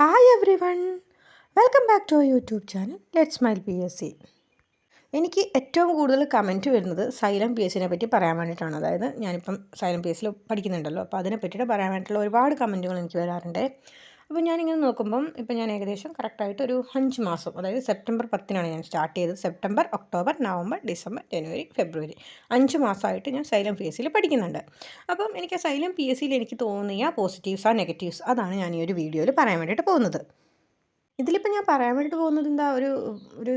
Hi everyone welcome back to YouTube channel let smile P S C എനിക്ക് ഏറ്റവും കൂടുതൽ comment വരുന്നത് xylem P S സിനെ പറ്റി പറയാൻ വേണ്ടിയിട്ടാണ്. അതായത് ഞാനിപ്പം സൈലം പി എസ് സിയിൽ പഠിക്കുന്നുണ്ടല്ലോ. അപ്പോൾ അതിനെ പറ്റിയിട്ട് പറയാൻ വേണ്ടിയിട്ടുള്ള ഒരുപാട് കമന്റുകൾ എനിക്ക് വരാറുണ്ട്. അപ്പോൾ ഞാനിങ്ങനെ നോക്കുമ്പം ഇപ്പം ഞാൻ ഏകദേശം കറക്റ്റായിട്ട് ഒരു അഞ്ച് മാസം അതായത് സെപ്റ്റംബർ പത്തിനാണ് ഞാൻ സ്റ്റാർട്ട് ചെയ്തത്. സെപ്റ്റംബർ ഒക്ടോബർ നവംബർ ഡിസംബർ ജനുവരി ഫെബ്രുവരി അഞ്ച് മാസമായിട്ട് ഞാൻ സൈലം പി എസ് സിയിൽ പഠിക്കുന്നുണ്ട്. അപ്പം എനിക്ക് ആ സൈലം പി എസ് സിയിൽ എനിക്ക് തോന്നിയ പോസിറ്റീവ്സ് ആ നെഗറ്റീവ്സ് അതാണ് ഞാൻ ഈ ഒരു വീഡിയോയിൽ പറയാൻ വേണ്ടിയിട്ട് പോകുന്നത്. ഇതിലിപ്പോൾ ഞാൻ പറയാൻ വേണ്ടിയിട്ട് പോകുന്നത് എന്താ ഒരു ഒരു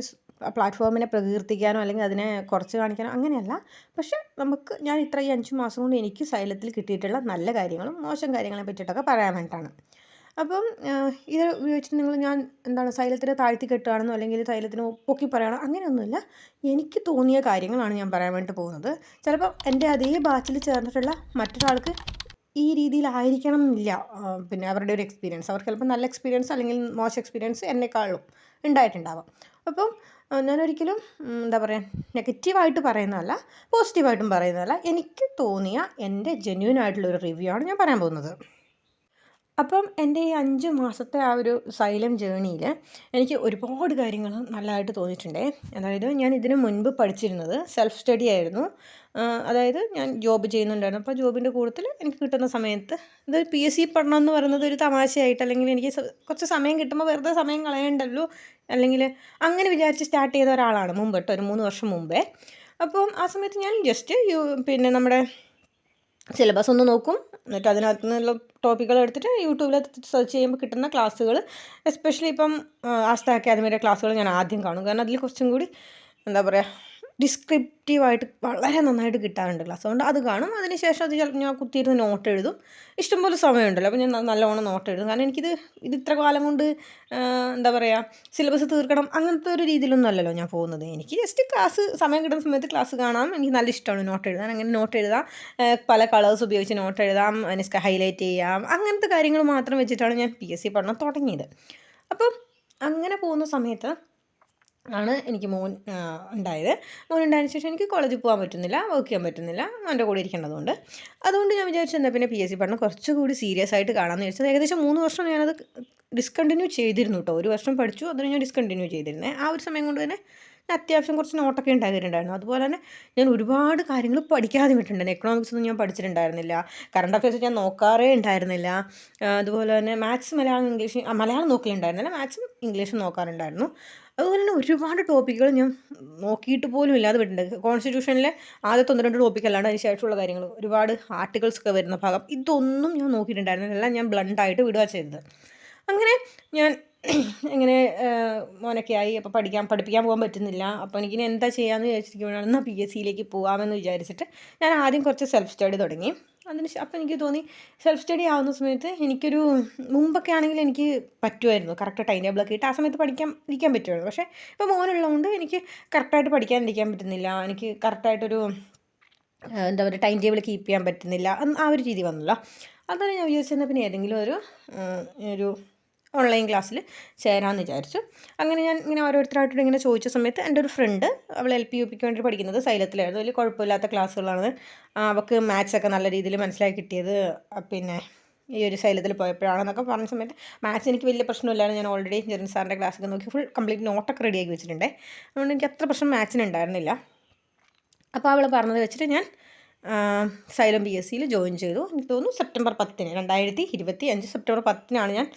പ്ലാറ്റ്ഫോമിനെ പ്രകീർത്തിക്കാനോ അല്ലെങ്കിൽ അതിനെ കുറച്ച് കാണിക്കാനോ അങ്ങനെയല്ല. പക്ഷെ നമുക്ക് ഞാൻ ഇത്ര ഈ അഞ്ച് മാസം കൊണ്ട് എനിക്ക് സൈലത്തിൽ കിട്ടിയിട്ടുള്ള നല്ല കാര്യങ്ങളും മോശം കാര്യങ്ങളെ പറ്റിയിട്ടൊക്കെ പറയാൻ വേണ്ടിയിട്ടാണ്. അപ്പം ഇത് ഉപയോഗിച്ചിട്ട് നിങ്ങൾ ഞാൻ എന്താണ് സൈലത്തിനെ താഴ്ത്തി കെട്ടുകയാണെന്നോ അല്ലെങ്കിൽ സൈലത്തിന് പൊക്കി പറയണോ അങ്ങനെയൊന്നുമില്ല. എനിക്ക് തോന്നിയ കാര്യങ്ങളാണ് ഞാൻ പറയാൻ വേണ്ടി പോകുന്നത്. ചിലപ്പോൾ എന്റെ അതേ ബാച്ചിൽ ചേർന്നിട്ടുള്ള മറ്റൊരാൾക്ക് ഈ രീതിയിലായിരിക്കണം എന്നില്ല പിന്നെ അവരുടെ ഒരു എക്സ്പീരിയൻസ് അവർക്ക് ചിലപ്പോൾ നല്ല എക്സ്പീരിയൻസ് അല്ലെങ്കിൽ മോശം എക്സ്പീരിയൻസ് എന്നെക്കാളും ഉണ്ടായിട്ടുണ്ടാവാം. അപ്പം ഞാനൊരിക്കലും എന്താ പറയുക നെഗറ്റീവായിട്ട് പറയുന്നതല്ല പോസിറ്റീവായിട്ടും പറയുന്നതല്ല. എനിക്ക് തോന്നിയ എന്റെ ജെന്യൂൻ ആയിട്ടുള്ള ഒരു റിവ്യൂ ആണ് ഞാൻ പറയാൻ പോകുന്നത്. അപ്പം എന്റെ ഈ അഞ്ച് മാസത്തെ ആ ഒരു സൈലം ജേണിയിൽ എനിക്ക് ഒരുപാട് കാര്യങ്ങൾ നല്ലതായിട്ട് തോന്നിയിട്ടുണ്ട്. അതായത് ഞാൻ ഇതിനു മുൻപ് പഠിച്ചിരുന്നത് സെൽഫ് സ്റ്റഡി ആയിരുന്നു. അതായത് ഞാൻ ജോബ് ചെയ്യുന്നുണ്ടായിരുന്നു. അപ്പോൾ ജോബിന്റെ കൂട്ടത്തിൽ എനിക്ക് കിട്ടുന്ന സമയത്ത് ഇത് പി എസ് സി പഠനം എന്ന് പറയുന്നത് ഒരു തമാശയായിട്ട് അല്ലെങ്കിൽ എനിക്ക് കുറച്ച് സമയം കിട്ടുമ്പോൾ വെറുതെ സമയം കളയണ്ടല്ലോ അല്ലെങ്കിൽ അങ്ങനെ വിചാരിച്ച് സ്റ്റാർട്ട് ചെയ്ത ഒരാളാണ് മുമ്പ് കേട്ടോ ഒരു മൂന്ന് വർഷം മുമ്പേ. അപ്പം ആ സമയത്ത് ഞാൻ ജസ്റ്റ് പിന്നെ നമ്മുടെ സിലബസ് ഒന്ന് നോക്കും. എന്നിട്ട് അതിനകത്ത് നിന്നുള്ള ടോപ്പിക്കുകൾ എടുത്തിട്ട് യൂട്യൂബിൽ സെർച്ച് ചെയ്യുമ്പോൾ കിട്ടുന്ന ക്ലാസ്സുകൾ. എസ്പെഷ്യലി ഇപ്പം ആസ്ത അക്കാദമിയുടെ ക്ലാസ്സുകൾ ഞാൻ ആദ്യം കാണും. കാരണം അതിൽ കുറച്ചും കൂടി എന്താ പറയുക ഡിസ്ക്രിപ്റ്റീവായിട്ട് വളരെ നന്നായിട്ട് കിട്ടാറുണ്ട് ക്ലാസ് അതുകൊണ്ട് അത് കാണും. അതിനുശേഷം അത് ചിലപ്പോൾ ഞാൻ കുത്തിയിരുന്ന് നോട്ട് എഴുതും. ഇഷ്ടംപോലെ സമയമുണ്ടല്ലോ. അപ്പോൾ ഞാൻ നല്ലവണ്ണം നോട്ട് എഴുതും. കാരണം എനിക്കിത് ഇത് ഇത്ര കാലം കൊണ്ട് എന്താ പറയുക സിലബസ് തീർക്കണം അങ്ങനത്തെ ഒരു രീതിയിലൊന്നും അല്ലല്ലോ ഞാൻ പോകുന്നത്. എനിക്ക് ജസ്റ്റ് ക്ലാസ് സമയം കിട്ടുന്ന സമയത്ത് ക്ലാസ് കാണാം. എനിക്ക് നല്ല ഇഷ്ടമാണ് നോട്ട് എഴുതാൻ. അങ്ങനെ നോട്ട് എഴുതാം. പല കളേഴ്സ് ഉപയോഗിച്ച് നോട്ട് എഴുതാം. അതിനെ ഹൈലൈറ്റ് ചെയ്യാം. അങ്ങനത്തെ കാര്യങ്ങൾ മാത്രം വെച്ചിട്ടാണ് ഞാൻ പി എസ് സി പഠനം തുടങ്ങിയത്. അപ്പം അങ്ങനെ പോകുന്ന സമയത്ത് ആണ് എനിക്ക് മോൻ ഉണ്ടായത്. മോൻ ഉണ്ടായതിനു ശേഷം എനിക്ക് കോളേജിൽ പോകാൻ പറ്റുന്നില്ല വർക്ക് ചെയ്യാൻ പറ്റുന്നില്ല. എന്റെ കൂടെ ഇരിക്കേണ്ടതുകൊണ്ട് അതുകൊണ്ട് ഞാൻ വിചാരിച്ചു എന്നാൽ പിന്നെ പി എസ് സി പഠനം കുറച്ചുകൂടി സീരിയസ് ആയിട്ട് കാണാമെന്ന് വിചാരിച്ചത് ഏകദേശം മൂന്ന് വർഷം ഞാനത് ഡിസ്കണ്ടിന്യൂ ചെയ്തിരുന്നു കേട്ടോ ഒരു വർഷം പഠിച്ചു അതിന് ഞാൻ ഡിസ്കണ്ടിന്യൂ ചെയ്തിരുന്നത് ആ ഒരു സമയം കൊണ്ട് തന്നെ അത്യാവശ്യം കുറച്ച് നോട്ടൊക്കെ ഉണ്ടാക്കിയിട്ടുണ്ടായിരുന്നു. അതുപോലെ തന്നെ ഞാൻ ഒരുപാട് കാര്യങ്ങൾ പഠിക്കാതെ വിട്ടിട്ടുണ്ടായിരുന്നു എക്കണോമിക്സ് ഒന്നും ഞാൻ പഠിച്ചിട്ടുണ്ടായിരുന്നില്ല. കറണ്ട് അഫയേഴ്സ് ഞാൻ നോക്കാറേ ഉണ്ടായിരുന്നില്ല. അതുപോലെ തന്നെ മാത്സ് മലയാളം ഇംഗ്ലീഷ് മലയാളം നോക്കിയിട്ടുണ്ടായിരുന്നില്ല മാത്സും ഇംഗ്ലീഷും നോക്കാറുണ്ടായിരുന്നു. തന്നെ ഒരുപാട് ടോപ്പിക്കുകൾ ഞാൻ നോക്കിയിട്ട് പോലും ഇല്ലാതെ വിട്ടിട്ടുണ്ട് കോൺസ്റ്റിറ്റ്യൂഷനിലെ ആദ്യത്തെ ഒന്ന് രണ്ട് ടോപ്പിക് അല്ലാണ്ട് അതിന് ശേഷമുള്ള കാര്യങ്ങൾ. ഒരുപാട് ആർട്ടിക്കിൾസ് ഒക്കെ വരുന്ന ഭാഗം. ഇതൊന്നും ഞാൻ നോക്കിയിട്ടുണ്ടായിരുന്നില്ല. എല്ലാം ഞാൻ ബ്ലണ്ടായിട്ട് വിടുക ചെയ്തത്. അങ്ങനെ ഞാൻ ഇങ്ങനെ മോനൊക്കെ ആയി. അപ്പോൾ പഠിക്കാൻ പഠിപ്പിക്കാൻ പോകാൻ പറ്റുന്നില്ല. അപ്പോൾ എനിക്കിനി എന്താ ചെയ്യാമെന്ന് വിചാരിച്ചിരിക്കുമ്പോഴാണ് പി എസ് സിയിലേക്ക് പോകാമെന്ന് വിചാരിച്ചിട്ട് ഞാൻ ആദ്യം കുറച്ച് സെൽഫ് സ്റ്റഡി തുടങ്ങി. അതിന് അപ്പം എനിക്ക് തോന്നി സെൽഫ് സ്റ്റഡി ആവുന്ന സമയത്ത് എനിക്കൊരു മുമ്പൊക്കെ ആണെങ്കിൽ എനിക്ക് പറ്റുമായിരുന്നു. കറക്റ്റ് ടൈം ടേബിളൊക്കെ ഇട്ട് ആ സമയത്ത് പഠിക്കാൻ ഇരിക്കാൻ പറ്റുമായിരുന്നു. പക്ഷേ ഇപ്പോൾ മോനുള്ളതുകൊണ്ട് എനിക്ക് കറക്റ്റായിട്ട് പഠിക്കാൻ ഇരിക്കാൻ പറ്റുന്നില്ല. എനിക്ക് കറക്റ്റായിട്ടൊരു എന്താ പറയുക ടൈം ടേബിൾ കീപ്പ് ചെയ്യാൻ പറ്റുന്നില്ല. ആ ഒരു രീതി വന്നല്ലോ. അതാണ് ഞാൻ വിചാരിച്ചിരുന്ന പിന്നെ ഏതെങ്കിലും ഒരു ഒരു ഓൺലൈൻ ക്ലാസ്സിൽ ചേരാമെന്ന് വിചാരിച്ചു. അങ്ങനെ ഞാൻ ഇങ്ങനെ ഓരോരുത്തരായിട്ട് ഇങ്ങനെ ചോദിച്ച സമയത്ത് എന്റെ ഒരു ഫ്രണ്ട് അവൾ എൽ പി യു പിക്ക് വേണ്ടി പഠിക്കുന്നത് സൈലത്തിലായിരുന്നു വലിയ കുഴപ്പമില്ലാത്ത ക്ലാസ്സുകളാണ് അവൾക്ക് മാത്സ് ഒക്കെ നല്ല രീതിയിൽ മനസ്സിലാക്കി കിട്ടിയത്. പിന്നെ ഈ ഒരു ശൈലത്തിൽ പോയപ്പോഴാണെന്നൊക്കെ പറഞ്ഞ സമയത്ത് മാത്സ് എനിക്ക് വലിയ പ്രശ്നമില്ലായിരുന്നു. ഞാൻ ഓൾറെഡി ജെറിൻ സാറിന്റെ ക്ലാസ്സൊക്കെ നോക്കി ഫുൾ കംപ്ലീറ്റ് നോട്ടൊക്കെ റെഡിയാക്കി വെച്ചിട്ടുണ്ട്. അതുകൊണ്ട് എനിക്ക് അത്ര പ്രശ്നം മാത്സിനുണ്ടായിരുന്നില്ല അപ്പോൾ അവൾ പറഞ്ഞത് വെച്ചിട്ട് ഞാൻ സൈലം പി എസ് സിയിൽ ജോയിൻ ചെയ്തു. എനിക്ക് തോന്നുന്നു സെപ്റ്റംബർ പത്തിന് രണ്ടായിരത്തി ഇരുപത്തി അഞ്ച് സെപ്റ്റംബർ പത്തിനാണ് ഞാൻ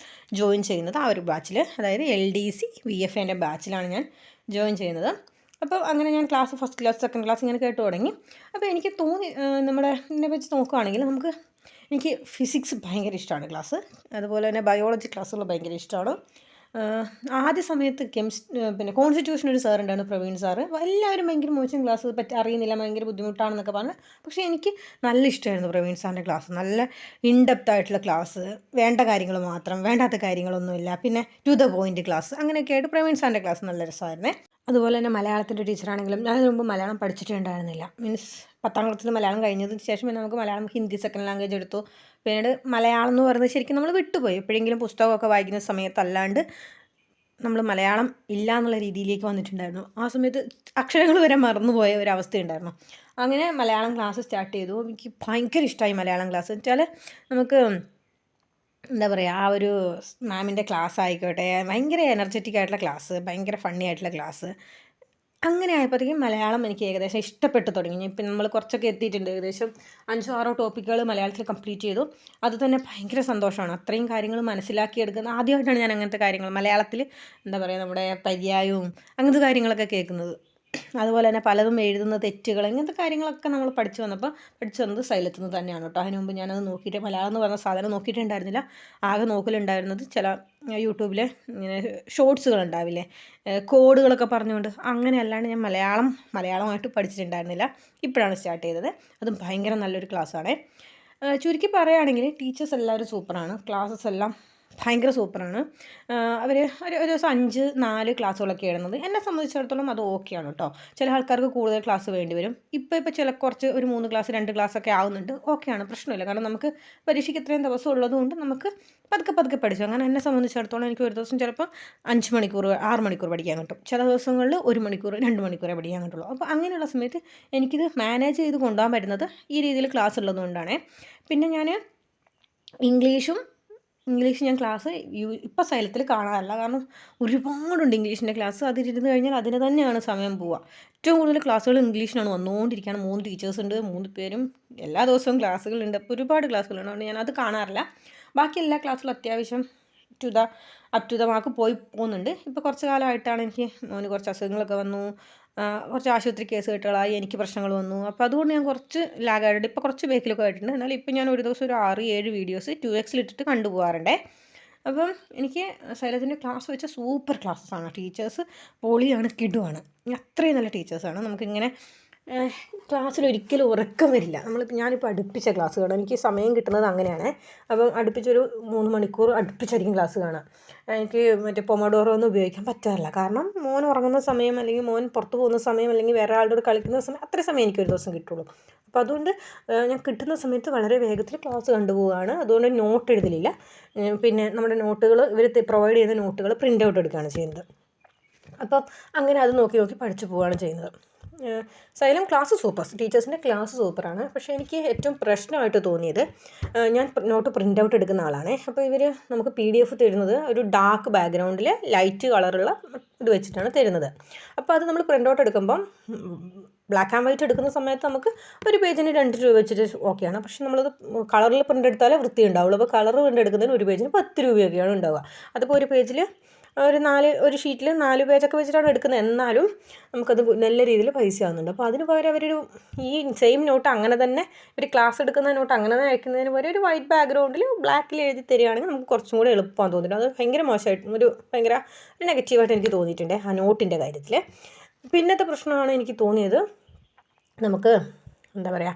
ജോയിൻ ചെയ്യുന്നത്. ആ ഒരു ബാച്ചിൽ അതായത് L D C V F എന്റെ ബാച്ചിലാണ് ഞാൻ ജോയിൻ ചെയ്യുന്നത്. അപ്പോൾ അങ്ങനെ ഞാൻ class first class second class ഇങ്ങനെ കേട്ട് തുടങ്ങി. അപ്പോൾ എനിക്ക് തോന്നി നമ്മുടെ ഇതിനെ വെച്ച് നോക്കുകയാണെങ്കിൽ നമുക്ക് എനിക്ക് ഫിസിക്സ് ഭയങ്കര ഇഷ്ടമാണ് ക്ലാസ്. അതുപോലെ തന്നെ ബയോളജി ക്ലാസ്സുകൾ ഭയങ്കര ഇഷ്ടമാണ്. ആദ്യ സമയത്ത് കെമിസ് പിന്നെ കോൺസ്റ്റിറ്റ്യൂഷൻ ഒരു സാർ ഉണ്ടായിരുന്നു പ്രവീൺ സാറ് എല്ലാവരും ഭയങ്കര മോശം ക്ലാസ് പറ്റി അറിയുന്നില്ല ഭയങ്കര ബുദ്ധിമുട്ടാണെന്നൊക്കെ പറഞ്ഞു. പക്ഷേ എനിക്ക് നല്ല ഇഷ്ടമായിരുന്നു പ്രവീൺ സാറിന്റെ ക്ലാസ് നല്ല ഇൻഡെപ്ത് ആയിട്ടുള്ള ക്ലാസ് വേണ്ട കാര്യങ്ങൾ മാത്രം വേണ്ടാത്ത കാര്യങ്ങളൊന്നുമില്ല. പിന്നെ ടു ദ പോയിന്റ് ക്ലാസ് അങ്ങനെയൊക്കെ ആയിട്ട് പ്രവീൺ സാറിന്റെ ക്ലാസ് നല്ല രസമായിരുന്നേ. അതുപോലെ തന്നെ മലയാളത്തിന്റെ ടീച്ചറാണെങ്കിലും ഞാൻ മുമ്പ് മലയാളം പഠിച്ചിട്ടുണ്ടായിരുന്നില്ല. മീൻസ് പത്താം ക്ലാസ്സിൽ മലയാളം കഴിഞ്ഞതിന് ശേഷം നമുക്ക് മലയാളം ഹിന്ദി സെക്കൻഡ് ലാംഗ്വേജ് എടുത്തു. പിന്നീട് മലയാളം എന്ന് പറയുന്നത് ശരിക്കും നമ്മൾ വിട്ടുപോയി. എപ്പോഴെങ്കിലും പുസ്തകമൊക്കെ വായിക്കുന്ന സമയത്തല്ലാണ്ട് നമ്മൾ മലയാളം ഇല്ല എന്നുള്ള രീതിയിലേക്ക് വന്നിട്ടുണ്ടായിരുന്നു. ആ സമയത്ത് അക്ഷരങ്ങൾ വരെ മറന്നുപോയ ഒരു അവസ്ഥയുണ്ടായിരുന്നു അങ്ങനെ മലയാളം ക്ലാസ് സ്റ്റാർട്ട് ചെയ്തു. എനിക്ക് ഭയങ്കര ഇഷ്ടമായി മലയാളം ക്ലാസ്. എന്ന് വെച്ചാൽ നമുക്ക് എന്താ പറയുക ആ ഒരു മാമിന്റെ ക്ലാസ് ആയിക്കോട്ടെ ഭയങ്കര എനർജറ്റിക് ആയിട്ടുള്ള ക്ലാസ് ഭയങ്കര ഫണ്ണി ആയിട്ടുള്ള ക്ലാസ്. അങ്ങനെ ആയപ്പോഴത്തേക്കും മലയാളം എനിക്ക് ഏകദേശം ഇഷ്ടപ്പെട്ടു തുടങ്ങി. ഇപ്പം നമ്മൾ കുറച്ചൊക്കെ എത്തിയിട്ടുണ്ട്. ഏകദേശം അഞ്ചോ ആറോ ടോപ്പിക്കുകൾ മലയാളത്തിൽ കംപ്ലീറ്റ് ചെയ്തു. അത് തന്നെ ഭയങ്കര സന്തോഷമാണ്. അത്രയും കാര്യങ്ങൾ മനസ്സിലാക്കിയെടുക്കുന്ന ആദ്യമായിട്ടാണ് ഞാൻ അങ്ങനത്തെ കാര്യങ്ങൾ മലയാളത്തിൽ എന്താ പറയുക നമ്മുടെ പര്യായവും അങ്ങനത്തെ കാര്യങ്ങളൊക്കെ കേൾക്കുന്നത്. അതുപോലെ തന്നെ പലതും എഴുതുന്ന തെറ്റുകൾ ഇങ്ങനത്തെ കാര്യങ്ങളൊക്കെ നമ്മൾ പഠിച്ചു വന്നപ്പോൾ പഠിച്ചു വന്നത് സൈലത്തിൽ നിന്ന് തന്നെയാണ് കേട്ടോ. അതിന് മുമ്പ് ഞാനത് നോക്കിയിട്ട് മലയാളം എന്ന് പറഞ്ഞ സാധനം നോക്കിയിട്ടുണ്ടായിരുന്നില്ല. ആകെ നോക്കലുണ്ടായിരുന്നത് ചില യൂട്യൂബിലെ ഇങ്ങനെ ഷോർട്സുകൾ ഉണ്ടാവില്ലേ കോഡുകളൊക്കെ പറഞ്ഞുകൊണ്ട്. അങ്ങനെ അല്ലാണ്ട് ഞാൻ മലയാളം മലയാളമായിട്ട് പഠിച്ചിട്ടുണ്ടായിരുന്നില്ല. ഇപ്പോഴാണ് സ്റ്റാർട്ട് ചെയ്തത്. അതും ഭയങ്കര നല്ലൊരു ക്ലാസ്സാണ്. ചുരുക്കി പറയുകയാണെങ്കിൽ ടീച്ചേഴ്സ് എല്ലാവരും സൂപ്പറാണ്. ക്ലാസ്സസ് എല്ലാം ഭയങ്കര സൂപ്പറാണ്. അവർ ഒരു ഒരു ദിവസം അഞ്ച് നാല് ക്ലാസ്സുകളൊക്കെ ഇടുന്നത് എന്നെ സംബന്ധിച്ചിടത്തോളം അത് ഓക്കെയാണ് കേട്ടോ ചില ആൾക്കാർക്ക് കൂടുതൽ ക്ലാസ് വേണ്ടി വരും. ഇപ്പോൾ ഇപ്പോൾ ചില കുറച്ച് ഒരു മൂന്ന് ക്ലാസ് രണ്ട് ക്ലാസ് ഒക്കെ ആവുന്നുണ്ട്. ഓക്കെയാണ് പ്രശ്നമില്ല. കാരണം നമുക്ക് പരീക്ഷയ്ക്ക് ഇത്രയും ദിവസം ഉള്ളതുകൊണ്ട് നമുക്ക് പതുക്കെ പതുക്കെ പഠിച്ചു. അങ്ങനെ എന്നെ സംബന്ധിച്ചിടത്തോളം എനിക്ക് ഒരു ദിവസം ചിലപ്പോൾ അഞ്ച് മണിക്കൂർ ആറ് മണിക്കൂർ പഠിക്കാൻ കിട്ടും. ചില ദിവസങ്ങളിൽ ഒരു മണിക്കൂർ രണ്ട് മണിക്കൂറേ പഠിക്കാൻ കിട്ടുള്ളൂ. അപ്പോൾ അങ്ങനെയുള്ള സമയത്ത് എനിക്കിത് മാനേജ് ചെയ്ത് കൊണ്ടുപോകാൻ പറ്റുന്നത് ഈ രീതിയിൽ ക്ലാസ് ഉള്ളതുകൊണ്ടാണ് പിന്നെ ഞാൻ ഇംഗ്ലീഷും ഇംഗ്ലീഷ് ഞാൻ ക്ലാസ് യു ഇപ്പം സൈലത്തിൽ കാണാറില്ല. കാരണം ഒരുപാടുണ്ട് ഇംഗ്ലീഷിന്റെ ക്ലാസ്. അതിരുന്ന് കഴിഞ്ഞാൽ അതിന് തന്നെയാണ് സമയം പോവുക. ഏറ്റവും കൂടുതൽ ക്ലാസ്സുകൾ ഇംഗ്ലീഷിനാണ് വന്നുകൊണ്ടിരിക്കുകയാണ് മൂന്ന് ടീച്ചേഴ്സ് ഉണ്ട് മൂന്ന് പേരും. എല്ലാ ദിവസവും ക്ലാസ്സുകളുണ്ട്. അപ്പോൾ ഒരുപാട് ക്ലാസ്സുകളുണ്ട്. അതുകൊണ്ട് ഞാൻ അത് കാണാറില്ല. ബാക്കി എല്ലാ ക്ലാസ്സുകളും അത്യാവശ്യം to the up to the mark പോയി പോകുന്നുണ്ട്. ഇപ്പോൾ കുറച്ച് കാലമായിട്ടാണ് എനിക്ക് മോന് കുറച്ച് അസുഖങ്ങളൊക്കെ വന്നു. കുറച്ച് ആശുപത്രി കേസ് കേട്ടുകളായി എനിക്ക് പ്രശ്നങ്ങൾ വന്നു. അപ്പോൾ അതുകൊണ്ട് ഞാൻ കുറച്ച് ലാഗായിട്ടുണ്ട് ഇപ്പോൾ കുറച്ച് ബേക്കിലൊക്കെ ആയിട്ടുണ്ട്. എന്നാൽ ഇപ്പോൾ ഞാൻ ഒരു ദിവസം ഒരു ആറ് ഏഴ് വീഡിയോസ് ടു എക്സിലിട്ടിട്ട് കണ്ടുപോകാറുണ്ടേ. അപ്പം എനിക്ക് സൈലത്തിന്റെ ക്ലാസ് വെച്ച സൂപ്പർ ക്ലാസ്സാണ് ടീച്ചേഴ്സ് പൊളിയാണ് കിടുവാണ്. അത്രയും നല്ല ടീച്ചേഴ്സാണ് നമുക്കിങ്ങനെ ക്ലാസ്സിൽ ഒരിക്കലും ഉറക്കം വരില്ല. നമ്മളിപ്പോൾ ഞാനിപ്പോൾ അടുപ്പിച്ച ക്ലാസ് കാണാം. എനിക്ക് സമയം കിട്ടുന്നത് അങ്ങനെയാണ്. അപ്പം അടുപ്പിച്ചൊരു മൂന്ന് മണിക്കൂർ അടുപ്പിച്ചായിരിക്കും ക്ലാസ് കാണാം എനിക്ക് മറ്റേ പൊമഡോറോ ഒന്നും ഉപയോഗിക്കാൻ പറ്റാറില്ല. കാരണം മോൻ ഉറങ്ങുന്ന സമയം അല്ലെങ്കിൽ മോൻ പുറത്ത് പോകുന്ന സമയം അല്ലെങ്കിൽ വേറെ ആളുടെ കളിക്കുന്ന സമയം അത്ര സമയം എനിക്ക് ഒരു ദിവസം കിട്ടുള്ളൂ. അപ്പോൾ അതുകൊണ്ട് ഞാൻ കിട്ടുന്ന സമയത്ത് വളരെ വേഗത്തിൽ ക്ലാസ് കണ്ടുപോവുകയാണ്. അതുകൊണ്ട് നോട്ട് എഴുതലില്ല. പിന്നെ നമ്മുടെ നോട്ടുകൾ ഇവർ പ്രൊവൈഡ് ചെയ്യുന്ന നോട്ടുകൾ പ്രിന്റ് ഔട്ട് എടുക്കുകയാണ് ചെയ്യുന്നത്. അപ്പം അങ്ങനെ അത് നോക്കി നോക്കി പഠിച്ചു പോവുകയാണ് ചെയ്യുന്നത്. സൈലം ക്ലാസ് സൂപ്പർ ടീച്ചേഴ്സിന്റെ ക്ലാസ് സൂപ്പറാണ് പക്ഷേ എനിക്ക് ഏറ്റവും പ്രശ്നമായിട്ട് തോന്നിയത് ഞാൻ നോട്ട് പ്രിന്റ് ഔട്ട് എടുക്കുന്ന ആളാണ്. അപ്പോൾ ഇവർ നമുക്ക് പി ഡി എഫ് തരുന്നത് ഒരു ഡാർക്ക് ബാക്ക്ഗ്രൗണ്ടിൽ ലൈറ്റ് കളറുള്ള ഇത് വെച്ചിട്ടാണ് തരുന്നത്. അപ്പോൾ അത് നമ്മൾ പ്രിന്റ് ഔട്ട് എടുക്കുമ്പം ബ്ലാക്ക് ആൻഡ് വൈറ്റ് എടുക്കുന്ന സമയത്ത് നമുക്ക് ഒരു പേജിന് രണ്ട് രൂപ വെച്ചിട്ട് ഓക്കെയാണ് പക്ഷേ നമ്മളത് കളറിൽ പ്രിന്റ് എടുത്താലേ വൃത്തി ഉണ്ടാവുള്ളൂ അപ്പോൾ കളർ പ്രിന്റ് എടുക്കുന്നതിന് ഒരു പേജിന് പത്ത് രൂപയൊക്കെയാണ് ഉണ്ടാവുക. അതിപ്പോൾ ഒരു പേജിൽ ഒരു നാല് ഒരു ഷീറ്റിൽ നാല് പേജൊക്കെ വെച്ചിട്ടാണ് എടുക്കുന്നത്. എന്നാലും നമുക്കത് നല്ല രീതിയിൽ പൈസ ആവുന്നുണ്ട്. അപ്പോൾ അതിന് പകരം അവരൊരു ഈ സെയിം നോട്ട് അങ്ങനെ തന്നെ ഒരു ക്ലാസ് എടുക്കുന്ന നോട്ട് അങ്ങനെ തന്നെ അയക്കുന്നതിന് പകരം ഒരു വൈറ്റ് ബാക്ക്ഗ്രൗണ്ടിൽ ബ്ലാക്കിൽ എഴുതി തരികയാണെങ്കിൽ നമുക്ക് കുറച്ചും കൂടി എളുപ്പമാണ് തോന്നിയിട്ടുണ്ട് അത് ഭയങ്കര മോശമായിട്ട് ഒരു ഭയങ്കര ഒരു നെഗറ്റീവായിട്ട് എനിക്ക് തോന്നിയിട്ടുണ്ട് ആ നോട്ടിന്റെ കാര്യത്തിൽ പിന്നത്തെ പ്രശ്നമാണ് എനിക്ക് തോന്നിയത് നമുക്ക് എന്താ പറയുക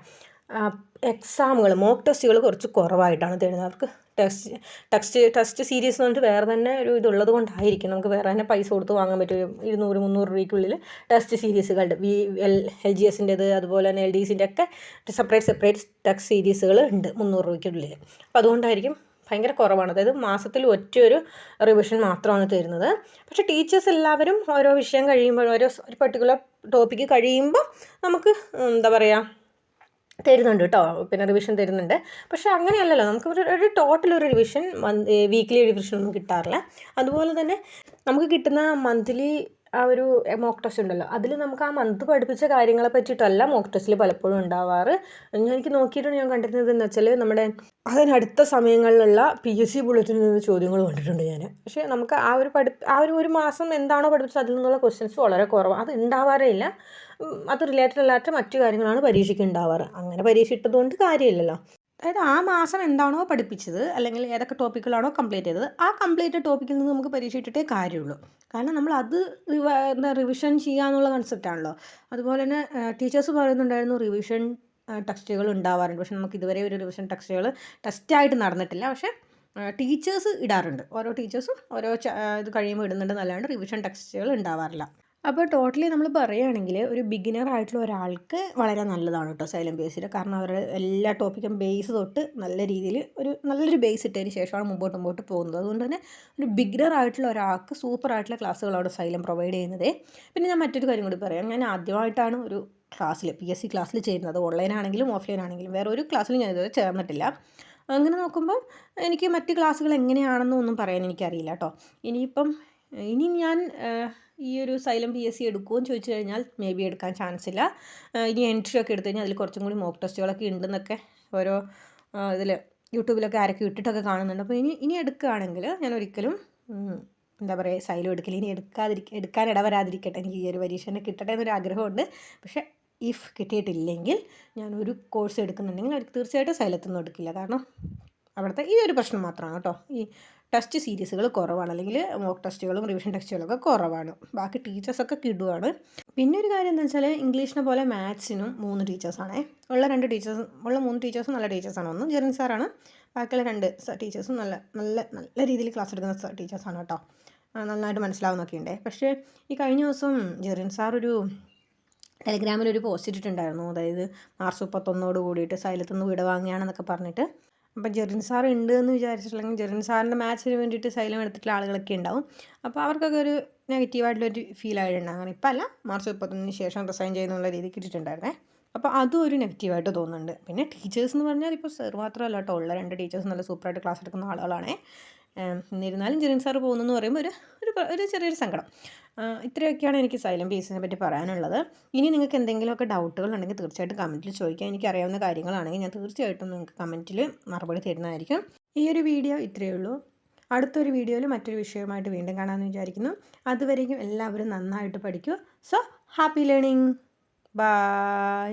എക്സാമുകൾ മോക്ക് ടെസ്റ്റുകൾ കുറച്ച് കുറവായിട്ടാണ് തരുന്നത്. അവർക്ക് ടെസ്റ്റ് ടെക്സ്റ്റ് ടെസ്റ്റ് സീരീസ് എന്ന് പറഞ്ഞിട്ട് വേറെ തന്നെ ഒരു ഇതുള്ളത് കൊണ്ടായിരിക്കും. നമുക്ക് വേറെ തന്നെ പൈസ കൊടുത്ത് വാങ്ങാൻ പറ്റും. ഇരുന്നൂറ് മുന്നൂറ് രൂപയ്ക്കുള്ളിൽ ടെസ്റ്റ് സീരീസുകളുടെ വി എൽ എൽ ജി എസിന്റെത് അതുപോലെ തന്നെ എൽ ഡി സിന്റെ ഒക്കെ സെപ്പറേറ്റ് സെപ്പറേറ്റ് ടെക്സ്റ്റ് സീരീസുകൾ ഉണ്ട് മുന്നൂറ് രൂപയ്ക്കുള്ളിൽ അപ്പോൾ അതുകൊണ്ടായിരിക്കും ഭയങ്കര കുറവാണ്. അതായത് മാസത്തിൽ ഒറ്റയൊരു റിവിഷൻ മാത്രമാണ് തരുന്നത്. പക്ഷേ ടീച്ചേഴ്സ് എല്ലാവരും ഓരോ വിഷയം കഴിയുമ്പോൾ ഓരോ ഒരു പർട്ടിക്കുലർ ടോപ്പിക്ക് കഴിയുമ്പോൾ നമുക്ക് എന്താ പറയുക തരുന്നുണ്ട് കേട്ടോ പിന്നെ റിവിഷൻ തരുന്നുണ്ട്. പക്ഷേ അങ്ങനെയല്ലല്ലോ നമുക്ക് ഒരു ടോട്ടൽ ഒരു റിവിഷൻ വീക്ക്ലി റിവിഷൻ ഒന്നും കിട്ടാറില്ല. അതുപോലെ തന്നെ നമുക്ക് കിട്ടുന്ന മന്ത്ലി ആ ഒരു മോക്ക് ടെസ്റ്റ് ഉണ്ടല്ലോ. അതിൽ നമുക്ക് ആ മന്ത് പഠിപ്പിച്ച കാര്യങ്ങളെ പറ്റിയിട്ടല്ല മോക്ക് ടെസ്റ്റിൽ പലപ്പോഴും ഉണ്ടാവാറ്. എനിക്ക് നോക്കിയിട്ട് ഞാൻ കണ്ടിരുന്നത് എന്ന് വെച്ചാൽ നമ്മുടെ അതിനടുത്ത സമയങ്ങളിലുള്ള പി എസ് സി ബുള്ളറ്റിൽ നിന്ന് ചോദ്യങ്ങൾ കണ്ടിട്ടുണ്ട് ഞാൻ പക്ഷേ നമുക്ക് ആ ഒരു പഠി ആ ഒരു ഒരു മാസം എന്താണോ പഠിപ്പിച്ചത് അതിൽ നിന്നുള്ള ക്വസ്റ്റ്യൻസ് വളരെ കുറവാണ് അത് ഉണ്ടാവാറേ ഇല്ല. അത് റിലേറ്റഡ് അല്ലാത്ത മറ്റു കാര്യങ്ങളാണ് പരീക്ഷയ്ക്ക് ഉണ്ടാവാറ്. അങ്ങനെ പരീക്ഷ ഇട്ടതുകൊണ്ട് കാര്യമില്ലല്ലോ. അതായത് ആ മാസം എന്താണോ പഠിപ്പിച്ചത് അല്ലെങ്കിൽ ഏതൊക്കെ ടോപ്പിക്കുകളാണോ കംപ്ലീറ്റ് ചെയ്തത് ആ കംപ്ലീറ്റ് ടോപ്പിക്കിൽ നിന്ന് നമുക്ക് പരീക്ഷ ഇട്ടിട്ടേ കാര്യമുള്ളൂ. കാരണം നമ്മൾ അത് എന്താ റിവിഷൻ ചെയ്യുക എന്നുള്ള കൺസെപ്റ്റാണല്ലോ അതുപോലെ തന്നെ ടീച്ചേഴ്സ് പറയുന്നുണ്ടായിരുന്നു റിവിഷൻ ടെക്സ്റ്റുകൾ ഉണ്ടാവാറുണ്ട്. പക്ഷെ നമുക്ക് ഇതുവരെ ഒരു റിവിഷൻ ടെക്സ്റ്റുകൾ ടെസ്റ്റായിട്ട് നടന്നിട്ടില്ല. പക്ഷേ ടീച്ചേഴ്സ് ഇടാറുണ്ട്. ഓരോ ടീച്ചേഴ്സും ഓരോ ഇത് കഴിയുമ്പോൾ ഇടുന്നുണ്ട് എന്നല്ലാണ്ട് റിവിഷൻ ടെക്സ്റ്റുകൾ ഉണ്ടാവാറില്ല. അപ്പോൾ ടോട്ടലി നമ്മൾ പറയുകയാണെങ്കിൽ ഒരു ബിഗിനർ ആയിട്ടുള്ള ഒരാൾക്ക് വളരെ നല്ലതാണ് കേട്ടോ സൈലം ബേസിൽ കാരണം അവരുടെ എല്ലാ ടോപ്പിക്കും ബേസ് തൊട്ട് നല്ല രീതിയിൽ ഒരു നല്ലൊരു ബേസ് ഇട്ടതിന് ശേഷമാണ് മുമ്പോട്ട് മുമ്പോട്ട് പോകുന്നത്. അതുകൊണ്ട് തന്നെ ഒരു ബിഗിനർ ആയിട്ടുള്ള ഒരാൾക്ക് സൂപ്പർ ആയിട്ടുള്ള ക്ലാസ്സുകളാണ് സൈലം പ്രൊവൈഡ് ചെയ്യുന്നത്. പിന്നെ ഞാൻ മറ്റൊരു കാര്യം കൂടി പറയാം. ഞാൻ ആദ്യമായിട്ടാണ് ഒരു ക്ലാസ്സിൽ പി എസ് സി ക്ലാസ്സിൽ ചേരുന്നത്. ഓൺലൈൻ ആണെങ്കിലും ഓഫ്ലൈൻ ആണെങ്കിലും. വേറെ ഒരു ക്ലാസ്സിലും ഞാൻ ഇതുവരെ ചേർന്നിട്ടില്ല. അങ്ങനെ നോക്കുമ്പം എനിക്ക് മറ്റ് ക്ലാസ്സുകൾ എങ്ങനെയാണെന്നൊന്നും പറയാൻ എനിക്കറിയില്ല കേട്ടോ ഇനിയിപ്പം ഇനി ഞാൻ ഈ ഒരു സൈലം പി എസ് സി എടുക്കുമോ എന്ന് ചോദിച്ചു കഴിഞ്ഞാൽ മേ ബി എടുക്കാൻ ചാൻസ് ഇല്ല ഇനി എൻട്രി ഒക്കെ എടുത്തു കഴിഞ്ഞാൽ അതിൽ കുറച്ചും കൂടി മോക്ക് ടെസ്റ്റുകളൊക്കെ ഉണ്ടെന്നൊക്കെ ഓരോ ഇതിൽ യൂട്യൂബിലൊക്കെ ആരൊക്കെ ഇട്ടിട്ടൊക്കെ കാണുന്നുണ്ട്. അപ്പോൾ ഇനി ഇനി എടുക്കുകയാണെങ്കിൽ ഞാൻ ഒരിക്കലും എന്താ പറയുക സൈലം എടുക്കില്ല. ഇനി എടുക്കാതിരിക്ക എടുക്കാൻ ഇടവരാതിരിക്കട്ടെ എനിക്ക് ഈ ഒരു പരീക്ഷ തന്നെ കിട്ടട്ടെ എന്നൊരു ആഗ്രഹമുണ്ട്. പക്ഷേ ഇഫ് കിട്ടിയിട്ടില്ലെങ്കിൽ ഞാൻ ഒരു കോഴ്സ് എടുക്കുന്നുണ്ടെങ്കിൽ അവർക്ക് തീർച്ചയായിട്ടും സൈലത്തൊന്നും എടുക്കില്ല. കാരണം അവിടുത്തെ ഈ ഒരു പ്രശ്നം മാത്രമാണ് കേട്ടോ. ഈ ടെസ്റ്റ് സീരീസുകൾ കുറവാണ്. അല്ലെങ്കിൽ മോക്ക് ടെസ്റ്റുകളും റിവിഷൻ ടെസ്റ്റുകളൊക്കെ കുറവാണ്. ബാക്കി ടീച്ചേഴ്സൊക്കെ കിടുവാണ്. പിന്നെ ഒരു കാര്യം എന്താ വെച്ചാൽ ഇംഗ്ലീഷിനെ പോലെ മാത്സിനും മൂന്ന് ടീച്ചേഴ്സാണേ ഉള്ള രണ്ട് ടീച്ചേഴ്സ് ഉള്ള മൂന്ന് ടീച്ചേഴ്സും നല്ല ടീച്ചേഴ്സാണ് ഒന്ന് ജെറിൻ സാറാണ് ബാക്കിയുള്ള രണ്ട് ടീച്ചേഴ്സും നല്ല നല്ല നല്ല രീതിയിൽ ക്ലാസ് എടുക്കുന്ന ടീച്ചേഴ്സാണ് കേട്ടോ. നന്നായിട്ട് മനസ്സിലാവുന്നൊക്കെ ഉണ്ട് പക്ഷേ ഈ കഴിഞ്ഞ ദിവസം ജെറിൻ സാർ ഒരു ടെലിഗ്രാമിൽ ഒരു പോസ്റ്റ് ഇട്ടിട്ടുണ്ടായിരുന്നു. അതായത് മാർച്ച് മുപ്പത്തൊന്നോട് കൂടിയിട്ട് സൈലത്തുനിന്ന് വിടവാങ്ങിയാണെന്നൊക്കെ പറഞ്ഞിട്ട്. അപ്പോൾ ജെറിൻ സാർ ഉണ്ട് എന്ന് വിചാരിച്ചിട്ടുണ്ടെങ്കിൽ ജെറിൻ സാറിന്റെ മാച്ചിന് വേണ്ടിയിട്ട് സൈലം എടുത്തിട്ടുള്ള ആളുകളൊക്കെ ഉണ്ടാവും. അപ്പോൾ അവർക്കൊക്കെ ഒരു നെഗറ്റീവായിട്ടുള്ളൊരു ഫീൽ ആയിട്ടുണ്ട് അങ്ങനെ ഇപ്പം അല്ല മാർച്ച് മുപ്പത്തൊന്നിന് ശേഷം റിസൈൻ ചെയ്യുന്നുള്ള രീതിക്ക് ഇട്ടിട്ടുണ്ടായിരുന്നേ. അപ്പോൾ അതും ഒരു നെഗറ്റീവായിട്ട് തോന്നുന്നുണ്ട്. പിന്നെ ടീച്ചേഴ്സ് എന്ന് പറഞ്ഞാൽ ഇപ്പോൾ സർ മാത്രമല്ല കേട്ടോ ഉള്ള രണ്ട് ടീച്ചേഴ്സ് നല്ല സൂപ്പറായിട്ട് ക്ലാസ് എടുക്കുന്ന ആളുകളാണേ. എന്നിരുന്നാലും ജെറിൻ പോകുന്നു എന്ന് പറയുമ്പോൾ ഒരു ഒരു ഒരു ചെറിയൊരു സങ്കടം. ഇത്രയൊക്കെയാണ് എനിക്ക് സൈലം പീസിനെ പറ്റി പറയാനുള്ളത്. ഇനി നിങ്ങൾക്ക് എന്തെങ്കിലുമൊക്കെ ഡൗട്ടുകൾ ഉണ്ടെങ്കിൽ തീർച്ചയായിട്ടും കമന്റിൽ ചോദിക്കാം. എനിക്ക് അറിയാവുന്ന കാര്യങ്ങളാണെങ്കിൽ ഞാൻ തീർച്ചയായിട്ടും നിങ്ങൾക്ക് കമന്റിൽ മറുപടി തരുന്നതായിരിക്കും. ഈ ഒരു വീഡിയോ ഇത്രയേ ഉള്ളൂ. അടുത്തൊരു വീഡിയോയിൽ മറ്റൊരു വിഷയവുമായിട്ട് വീണ്ടും കാണാമെന്ന് വിചാരിക്കുന്നു. അതുവരേക്കും എല്ലാവരും നന്നായിട്ട് പഠിക്കൂ. So happy learning. ബൈ